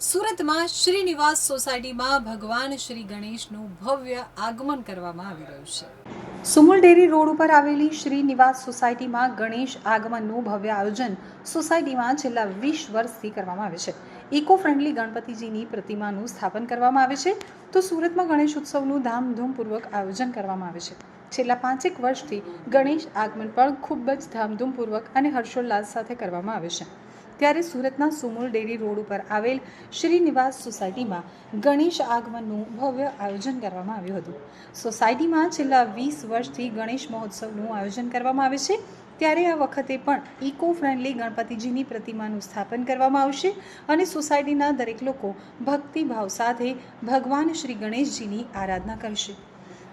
સુરતમાં શ્રીનિવાસ સોસાયટીમાં ભગવાન શ્રી ગણેશનું ભવ્ય આગમન કરવામાં આવી રહ્યું છે. સુમુલ ડેરી રોડ ઉપર આવેલી શ્રીનિવાસ સોસાયટીમાં ગણેશ આગમનનું ભવ્ય આયોજન સોસાયટીમાં છેલ્લા વીસ વર્ષથી કરવામાં આવે છે. ઇકો ફ્રેન્ડલી ગણપતિજીની પ્રતિમાનું સ્થાપન કરવામાં આવે છે. તો સુરતમાં ગણેશ ઉત્સવનું ધામધૂમપૂર્વક આયોજન કરવામાં આવે છે. છેલ્લા પાંચેક વર્ષથી ગણેશ આગમન પણ ખૂબ જ ધામધૂમપૂર્વક અને હર્ષોલ્લાસ સાથે કરવામાં આવે છે. ત્યારે સુરતના સુમુલ ડેરી રોડ ઉપર આવેલ શ્રીનિવાસ સોસાયટીમાં ગણેશ આગમનનું ભવ્ય આયોજન કરવામાં આવ્યું હતું. સોસાયટીમાં છેલ્લા વીસ વર્ષથી ગણેશ મહોત્સવનું આયોજન કરવામાં આવે છે. ત્યારે આ વખતે પણ ઇકો ફ્રેન્ડલી ગણપતિજીની પ્રતિમાનું સ્થાપન કરવામાં આવશે અને સોસાયટીના દરેક લોકો ભક્તિભાવ સાથે ભગવાન શ્રી ગણેશજીની આરાધના કરશે.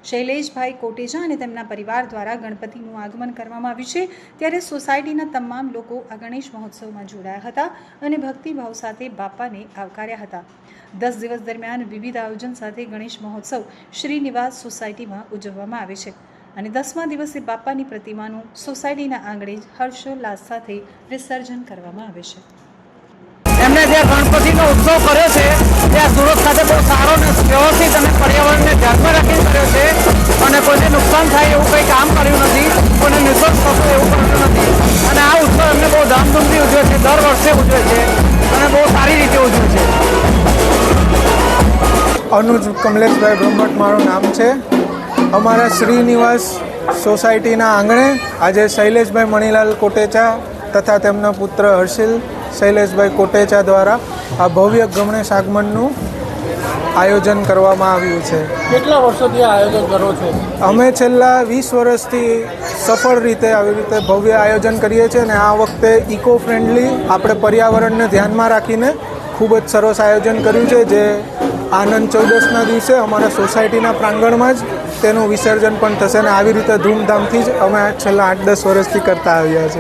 શૈલેષભાઈ કોટેજા અને તેમના પરિવાર દ્વારા ગણપતિનું આગમન કરવામાં આવ્યું છે. ત્યારે સોસાયટીના તમામ લોકો આ ગણેશ મહોત્સવમાં જોડાયા હતા અને ભક્તિભાવ સાથે બાપાને આવકાર્યા હતા. દસ દિવસ દરમિયાન વિવિધ આયોજન સાથે ગણેશ મહોત્સવ શ્રીનિવાસ સોસાયટીમાં ઉજવવામાં આવે છે અને દસમા દિવસે બાપાની પ્રતિમાનું સોસાયટીના આંગણે જ હર્ષોલ્લાસ સાથે વિસર્જન કરવામાં આવે છે. એમને જે ગણપતિનો ઉત્સવ કર્યો છે, ત્યાં સુરત ખાતે બહુ સારો વ્યવસ્થિત અને પર્યાવરણને ધ્યાનમાં રાખીને કર્યો છે અને કોઈને નુકસાન થાય એવું કંઈ કામ કર્યું નથી, કોઈને નિશોષ થતું એવું કર્યું નથી. અને આ ઉત્સવ એમને બહુ ધામધૂમથી ઉજવે છે, દર વર્ષે ઉજવે છે અને બહુ સારી રીતે ઉજવે છે. અનુજ કમલેશભાઈ બ્રહ્મટ મારું નામ છે. અમારા શ્રીનિવાસ સોસાયટીના આંગણે આજે શૈલેષભાઈ મણીલાલ કોટેચા તથા તેમના પુત્ર હર્ષિલ શૈલેષભાઈ કોટેચા દ્વારા આ ભવ્ય ગમણે આગમનનું આયોજન કરવામાં આવ્યું છે. કેટલા વર્ષોથી આયોજન કરો છો? અમે છેલ્લા વીસ વર્ષથી સફળ રીતે આવી રીતે ભવ્ય આયોજન કરીએ છીએ અને આ વખતે ઇકો ફ્રેન્ડલી આપણે પર્યાવરણને ધ્યાનમાં રાખીને ખૂબ જ સરસ આયોજન કર્યું છે જે આનંદ ચૌદસના દિવસે અમારા સોસાયટીના પ્રાંગણમાં જ તેનું વિસર્જન પણ થશે અને આવી રીતે ધૂમધામથી જ અમે છેલ્લા આઠ દસ વર્ષથી કરતા આવ્યા છીએ.